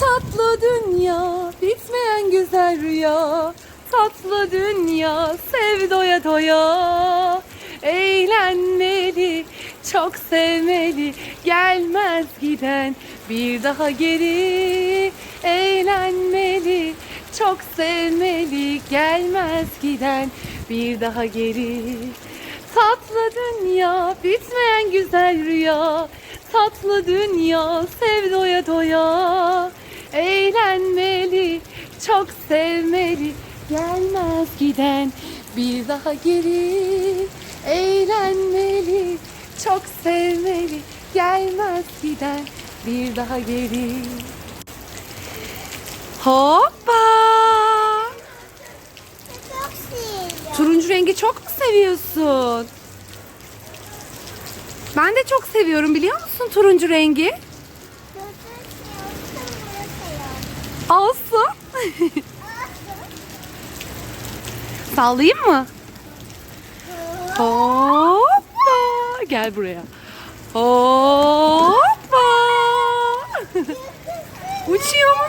Tatlı dünya, bitmeyen güzel rüya. Tatlı dünya, sev doya doya. Eğlenmeli, çok sevmeli. Gelmez giden bir daha geri. Eğlenmeli, çok sevmeli. Gelmez giden bir daha geri. Tatlı dünya, bitmeyen güzel rüya. Tatlı dünya, sev doya doya. Çok sevmeli. Gelmez giden bir daha geri. Eğlenmeli, çok sevmeli. Gelmez giden bir daha geri. Hoppa! Çok seviyorum. Turuncu rengi çok mu seviyorsun? Ben de çok seviyorum biliyor musun turuncu rengi? Olsun. Sallayayım mı? Hoppa. Gel buraya. Hoppa. Uçuyor musun?